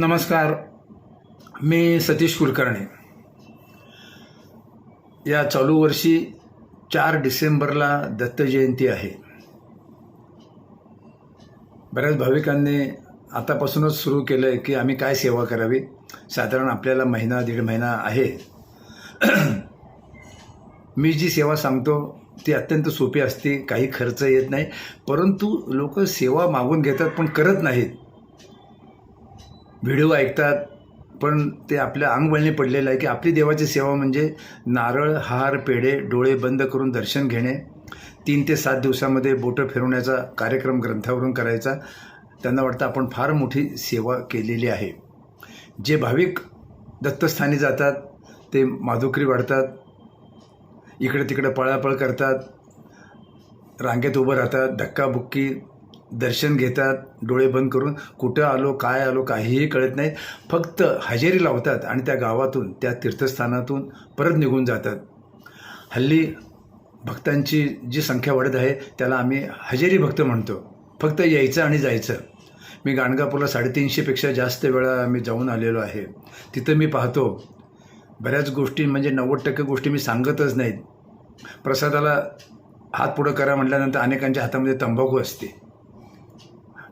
नमस्कार. मी सतीश कुलकर्णी. या चालू वर्षी चार डिसेंबरला दत्त जयंती आहे. बऱ्याच भाविकांनी आतापासूनच सुरू केलं आहे की आम्ही काय सेवा करावी? साधारण आपल्याला महिना दीड महिना आहे. मी जी सेवा सांगतो ती अत्यंत सोपी असते काही खर्च येत नाही परंतु लोक सेवा मागून घेतात पण करत नाहीत. व्हिडिओ ऐकतात पण ते आपल्या अंगवळणी पडलेलं आहे की आपली देवाची सेवा म्हणजे नारळ हार पेढे डोळे बंद करून दर्शन घेणे. तीन ते सात दिवसामध्ये बोटं फिरवण्याचा कार्यक्रम ग्रंथावरून करायचा. त्यांना वाटतं आपण फार मोठी सेवा केलेली आहे. जे भाविक दत्तस्थानी जातात ते माधुकरी वाढतात. इकडे तिकडे पळापळ करतात. रांगेत उभं राहतात धक्काबुक्की दर्शन घेतात डोळे बंद करून कुठं आलो काय आलो काहीही कळत नाही फक्त हजेरी लावतात आणि त्या गावातून त्या तीर्थस्थानातून परत निघून जातात. हल्ली भक्तांची जी संख्या वाढत आहे त्याला आम्ही हजेरी भक्त म्हणतो. फक्त यायचं आणि जायचं. मी गाणगापूरला साडेतीनशेपेक्षा जास्त वेळा मी जाऊन आलेलो आहे. तिथं मी पाहतो बऱ्याच गोष्टी म्हणजे नव्वद टक्के गोष्टी मी सांगतच नाहीत. प्रसादाला हात पुढं करा म्हटल्यानंतर अनेकांच्या हातामध्ये तंबाखू असते.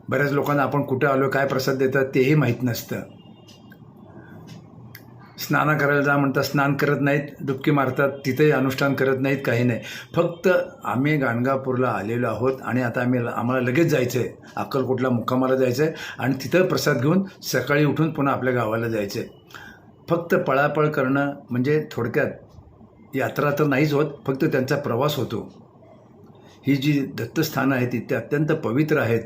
बऱ्याच लोकांना आपण कुठं आलो काय प्रसाद देतात तेही माहीत नसतं. स्नान करायला जा म्हणतात स्नान करत नाहीत डुबकी मारतात तिथेही अनुष्ठान करत नाहीत काही नाही. फक्त आम्ही गाणगापूरला आलेलो आहोत आणि आता आम्ही आम्हाला लगेच जायचं आहे अक्कलकोटला मुक्कामाला जायचं आहे आणि तिथं प्रसाद घेऊन सकाळी उठून पुन्हा आपल्या गावाला जायचं आहे फक्त पळापळ करणं म्हणजे थोडक्यात यात्रा तर नाहीच होत फक्त त्यांचा प्रवास होतो. ही जी दत्तस्थानं आहेत ती अत्यंत पवित्र आहेत.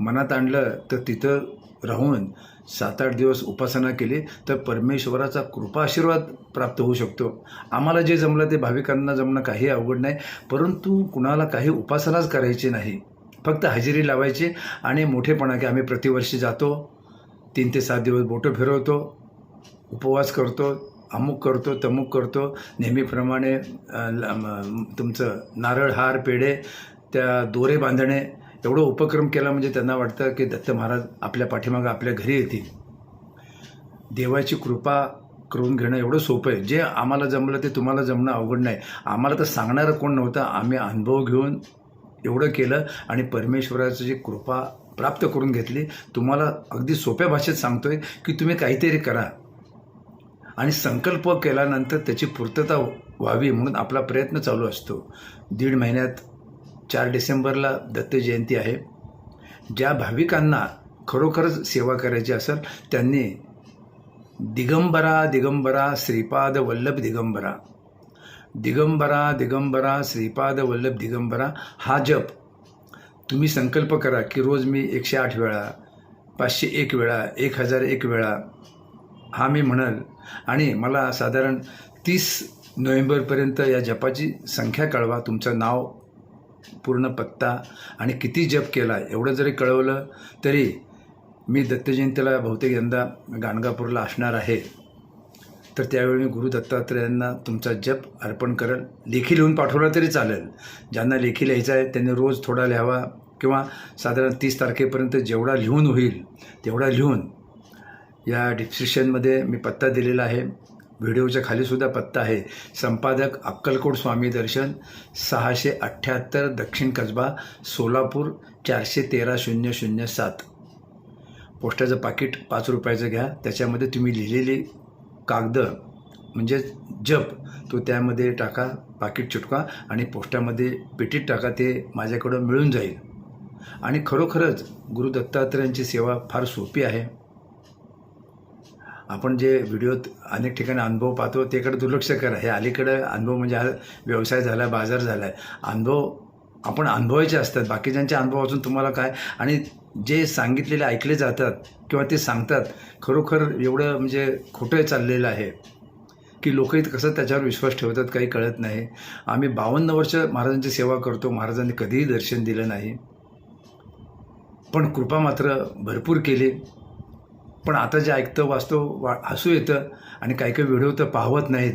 मनात आणलं तर तिथं राहून सात आठ दिवस उपासना केली तर परमेश्वराचा कृपा आशीर्वाद प्राप्त होऊ शकतो. आम्हाला जे जमलं ते भाविकांना जमणं काही अवघड नाही परंतु कुणाला काही उपासनाच करायची नाही. फक्त हजेरी लावायची आणि मोठेपणा की आम्ही प्रतिवर्षी जातो. तीन ते सात दिवस बोटं फिरवतो उपवास करतो अमुक करतो तमुक करतो. नेहमीप्रमाणे ल- तुमचं नारळ हार पेढे त्या दोरे बांधणे तेवढं उपक्रम केला म्हणजे त्यांना वाटतं की दत्त महाराज आपल्या पाठीमागं आपल्या घरी येतील. देवाची कृपा करून घेणं एवढं सोपं आहे. जे आम्हाला जमलं ते तुम्हाला जमणं अवघड नाही. आम्हाला तर सांगणारं कोण नव्हतं. आम्ही अनुभव घेऊन एवढं केलं आणि परमेश्वराची जी कृपा प्राप्त करून घेतली तुम्हाला अगदी सोप्या भाषेत सांगतोय की तुम्ही काहीतरी करा. आणि संकल्प केल्यानंतर त्याची पूर्तता व्हावी म्हणून आपला प्रयत्न चालू असतो. दीड महिन्यात चार डिसेंबरला दत्त जयंती आहे. ज्या भाविकांना खरोखरच सेवा करायची असेल त्यांनी दिगंबरा दिगंबरा श्रीपाद वल्लभ दिगंबरा. दिगंबरा दिगंबरा श्रीपाद वल्लभ दिगंबरा हा जप तुम्ही संकल्प करा की रोज मी एकशे आठ वेळा पाचशे एक वेळा एक हजार एक वेळा हा मी म्हणाल. आणि मला साधारण तीस नोव्हेंबरपर्यंत या जपाची संख्या कळवा. तुमचं नाव पूर्ण पत्ता आणि किती जप केला एवढं जरी कळवलं तरी मी दत्तजयंतीला बहुतेक यंदा गाणगापूरला असणार आहे. तर त्यावेळी मी गुरु दत्तात्रेयांना तुमचा जप अर्पण करेल लेखी लिहून पाठवला तरी चालेल. ज्यांना लेखी लिहायचं आहे त्यांनी रोज थोडा लिहावा किंवा साधारण तीस तारखेपर्यंत जेवढा लिहून होईल तेवढा लिहून या डिस्क्रिप्शनमध्ये मी पत्ता दिलेला आहे. व्हिडिओच्या खालीसुद्धा पत्ता आहे. संपादक अक्कलकोट स्वामी दर्शन सहाशे अठ्ठ्याहत्तर दक्षिण कसबा सोलापूर चारशे तेरा शून्य शून्य सात. पोस्टाचं पाकिट पाच रुपयाचं घ्या. त्याच्यामध्ये तुम्ही लिहिलेली कागद म्हणजे जप तो त्यामध्ये टाका पाकिट चिटका आणि पोस्टामध्ये पेटीत टाका ते माझ्याकडं मिळून जाईल. आणि खरोखरच गुरु दत्तात्रयांची सेवा फार सोपी आहे. आपण जे व्हिडिओत अनेक ठिकाणी अनुभव पाहतो त्याकडे दुर्लक्ष करा. हे अलीकडं अनुभव म्हणजे हा व्यवसाय झाला बाजार झाला आहे अनुभव आपण अनुभवायचे असतात. बाकीच्यांच्या अनुभवातून तुम्हाला काय? आणि जे सांगितलेले ऐकले जातात किंवा ते सांगतात खरोखर एवढं म्हणजे खोटं चाललेलं आहे की लोक इथं कसं त्याच्यावर विश्वास ठेवतात काही कळत नाही. आम्ही बावन्न वर्ष महाराजांची सेवा करतो. महाराजांनी कधीही दर्शन दिलं नाही. पण कृपा मात्र भरपूर केली. पण आता जे ऐकतं वाचतो वा हसू येतं आणि काही काही व्हिडिओ तर पाहवत नाहीत.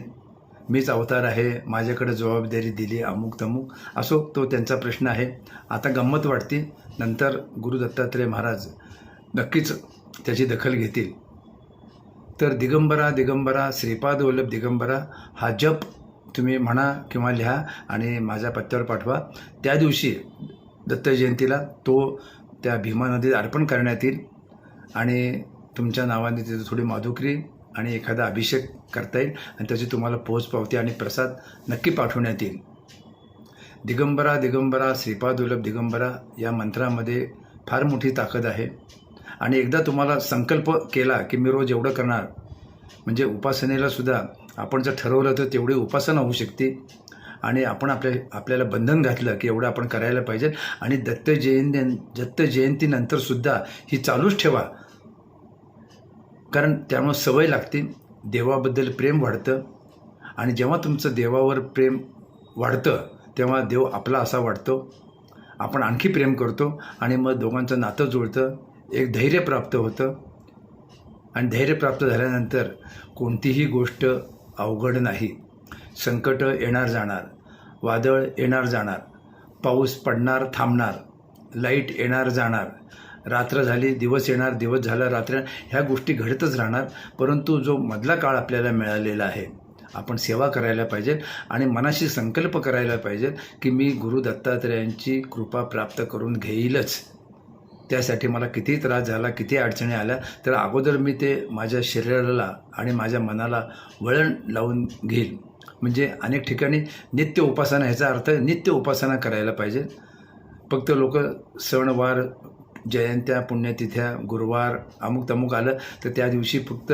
मीच अवतार आहे माझ्याकडे जबाबदारी दिली अमुक तमुक. असो तो त्यांचा प्रश्न आहे. आता गंमत वाटते. नंतर गुरु दत्तात्रय महाराज नक्कीच त्याची दखल घेतील. तर दिगंबरा दिगंबरा श्रीपाद वल्लभ दिगंबरा हा जप तुम्ही म्हणा किंवा लिहा आणि माझ्या पत्त्यावर पाठवा. त्या दिवशी दत्त जयंतीला तो त्या भीमा नदीत अर्पण करण्यात येईल आणि तुमच्या नावाने तिथे थोडी माधुकरी आणि एखादा अभिषेक करता येईल आणि त्याची तुम्हाला पोच पावती आणि प्रसाद नक्की पाठवण्यात येईल. दिगंबरा दिगंबरा श्रीपादुलभ दिगंबरा या मंत्रामध्ये फार मोठी ताकद आहे. आणि एकदा तुम्हाला संकल्प केला की मी रोज एवढं करणार म्हणजे उपासनेला सुद्धा आपण जर ठरवलं तर तेवढी उपासना होऊ शकते. आणि आपण आपल्या आपल्याला बंधन घातलं की एवढं आपण करायला पाहिजे. आणि दत्त जयंती दत्त जयंतीनंतरसुद्धा ही चालूच ठेवा. कारण त्यामुळं सवय लागते. देवाबद्दल प्रेम वाढतं. आणि जेव्हा तुमचं देवावर प्रेम वाढतं तेव्हा देव आपला असा वाटतो आपण आणखी प्रेम करतो आणि मग दोघांचं नातं जुळतं. एक धैर्य प्राप्त होतं. आणि धैर्य प्राप्त झाल्यानंतर कोणतीही गोष्ट अवघड नाही. संकट येणार जाणार. वादळ येणार जाणार. पाऊस पडणार थांबणार. लाइट येणार जाणार. रात्र झाली दिवस येणार दिवस झाला रात्र ह्या गोष्टी घडतच राहणार. परंतु जो मधला काळ आपल्याला मिळालेला आहे आपण सेवा करायला पाहिजे आणि मनाशी संकल्प करायला पाहिजे की मी गुरु दत्तात्रेयांची कृपा प्राप्त करून घेईलच. त्यासाठी मला किती त्रास झाला किती अडचणी आल्या तर अगोदर मी ते माझ्या शरीराला आणि माझ्या मनाला वळण लावून घेईल. म्हणजे अनेक ठिकाणी नित्य उपासना ह्याचा अर्थ नित्य उपासना करायला पाहिजे फक्त लोक सणवार जयंत्या पुण्यतिथ्या गुरुवार अमुक तमुक आलं तर त्या दिवशी फक्त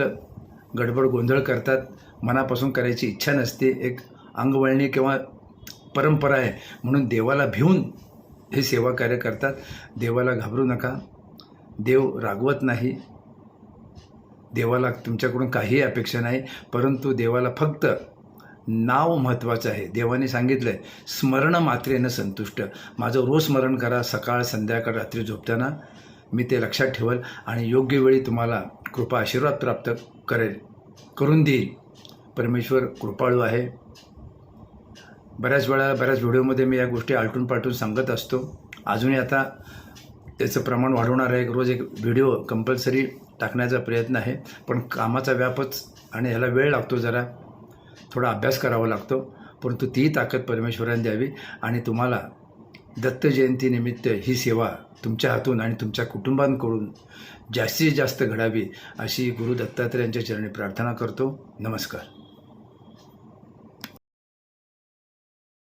गडबड गोंधळ करतात. मनापासून करायची इच्छा नसते. एक अंगवळणी किंवा परंपरा आहे. म्हणून देवाला भिवून हे सेवा कार्य करतात. देवाला घाबरू नका. देव रागवत नाही. देवाला तुमच्याकडून काही अपेक्षा नाही. परंतु देवाला फक्त नाव महत्त्वाचं आहे. देवाने सांगितलं आहे स्मरण मात्रेनं संतुष्ट. माझं रोज स्मरण करा सकाळ संध्याकाळ रात्री झोपताना. मी ते लक्षात ठेवल आणि योग्य वेळी तुम्हाला कृपा आशीर्वाद प्राप्त करेल. करून देईल परमेश्वर कृपाळू आहे. बऱ्याच वेळा बऱ्याच व्हिडिओमध्ये मी या गोष्टी आलटून पालटून सांगत असतो. अजूनही आता त्याचं प्रमाण वाढवणार आहे. रोज एक व्हिडिओ कंपल्सरी टाकण्याचा प्रयत्न आहे. पण कामाचा व्यापच आणि ह्याला वेळ लागतो जरा. थोडा अभ्यास करावा लागतो परंतु ती ताकद परमेश्वराने द्यावी. आणि तुम्हाला दत्त जयंतीनिमित्त ही सेवा तुमच्या हातून आणि तुमच्या कुटुंबांकडून जास्तीत जास्त घडावी अशी गुरु दत्तात्रेयांच्या चरणी प्रार्थना करतो. नमस्कार.